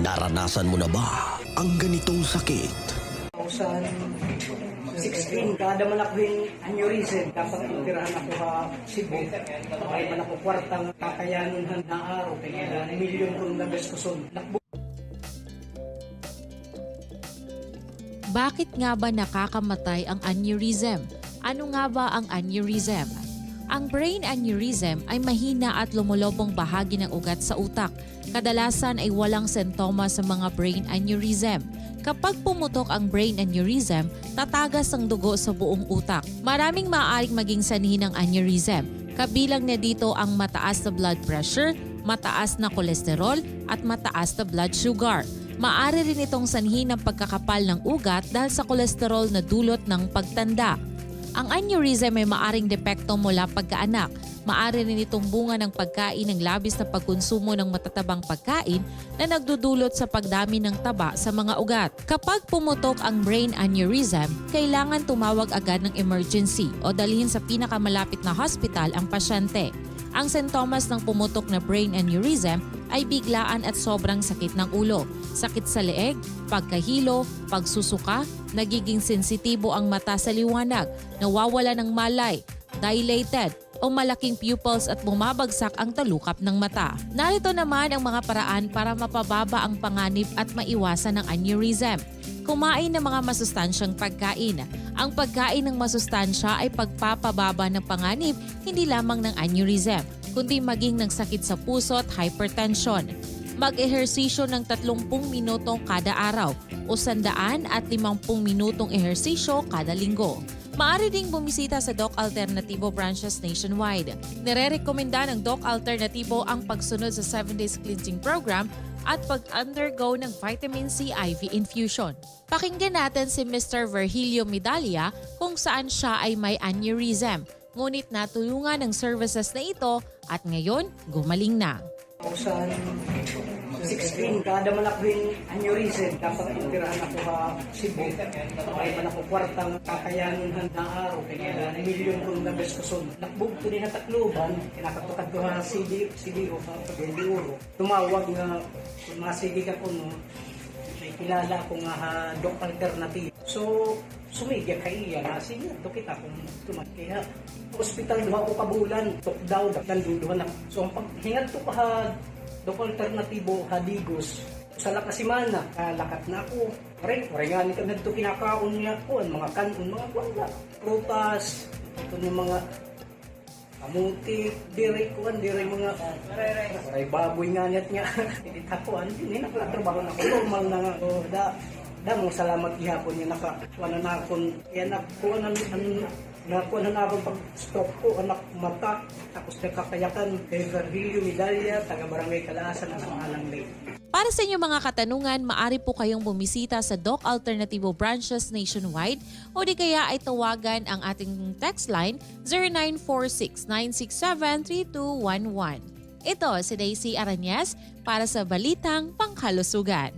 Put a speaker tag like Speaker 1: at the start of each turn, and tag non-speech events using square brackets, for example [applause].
Speaker 1: Naranasan mo na ba ang ganitong sakit?
Speaker 2: 2016, kada man ako yung aneurysm, dapat itirahan ako sa Cebu. Kaya man ako kwartang kakayanin handa araw, kaya milyon kong nabes ko son.
Speaker 3: Bakit nga ba nakakamatay ang aneurysm? Ano nga ba ang aneurysm? Ang brain aneurysm ay mahina at lumulobong bahagi ng ugat sa utak. Kadalasan ay walang sentoma sa mga brain aneurysm. Kapag pumutok ang brain aneurysm, tatagas ang dugo sa buong utak. Maraming maaaring maging sanhi ng aneurysm. Kabilang na dito ang mataas na blood pressure, mataas na kolesterol at mataas na blood sugar. Maari rin itong sanhi ng pagkakapal ng ugat dahil sa kolesterol na dulot ng pagtanda. Ang aneurysm ay maaring depekto mula pagkaanak. Maari rin itong bunga ng pagkain ng labis na pagkonsumo ng matatabang pagkain na nagdudulot sa pagdami ng taba sa mga ugat. Kapag pumutok ang brain aneurysm, kailangan tumawag agad ng emergency o dalhin sa pinakamalapit na hospital ang pasyente. Ang sintomas ng pumutok na brain aneurysm ay biglaan at sobrang sakit ng ulo, sakit sa leeg, pagkahilo, pagsusuka, nagiging sensitibo ang mata sa liwanag, nawawala ng malay, dilated, o malaking pupils at bumabagsak ang talukap ng mata. Narito naman ang mga paraan para mapababa ang panganib at maiwasan ang aneurysm. Kumain ng mga masustansyang pagkain. Ang pagkain ng masustansya ay pagpapababa ng panganib hindi lamang ng aneurysm, kundi maging ng sakit sa puso at hypertension. Mag-ehersisyo ng 30 minutong kada araw o 100 at 50 minutong ehersisyo kada linggo. Maaari ding bumisita sa Doc Alternativo branches nationwide. Nire-rekomenda ng Doc Alternativo ang pagsunod sa 7 days cleansing program at pag-undergo ng vitamin C IV infusion. Pakinggan natin si Mr. Virgilio Medalia kung saan siya ay may aneurysm. Ngunit natulungan ng services na ito at ngayon gumaling na.
Speaker 2: 2016, kada man ako yung aneurysm, dapat itirahan ako sa Cebu. Kaya man ako kwartang kakayanin handa araw, kaya milyon kong nabes ko son. Nakbog ko din na takluban, kinakatukad ko sa CD, CDO, sa Uro. Tumawag nga, mga CD ka ko, no, kilala ko nga ha, doc alternative. So, sumigya kay iya nga, sige, do kita kung tumat. Kaya, hospital duha ko kabulan, tok daw, duduhan na. So, ang paghingal to ka ha, doc alternatibo, hadigos, sa lakasimana, lakat na ako. Rin, rin nga nito kinakaon niya ko, mga kanon, mga wala. Prutas, ito yung mga kamuti, dire ko, dire mga Aray baboy nga niya niya. [laughs] Hindi tapuan, hindi nakatrabaho na ko. Normal na nga. Oh, da, da mo salamat ihapon niya naka wala na akong yan ako ano nakuha na akong pag stop ko anak mata tapos nakakayakan kay Virgilio Medalla taga Barangay Kalaasan ang alang late
Speaker 3: Para sa inyong mga katanungan, maaari po kayong bumisita sa Doc Alternativo branches nationwide o di kaya ay tawagan ang ating text line 0946-967-3211. Ito si Daisy Aranyes para sa Balitang Pangkalusugan.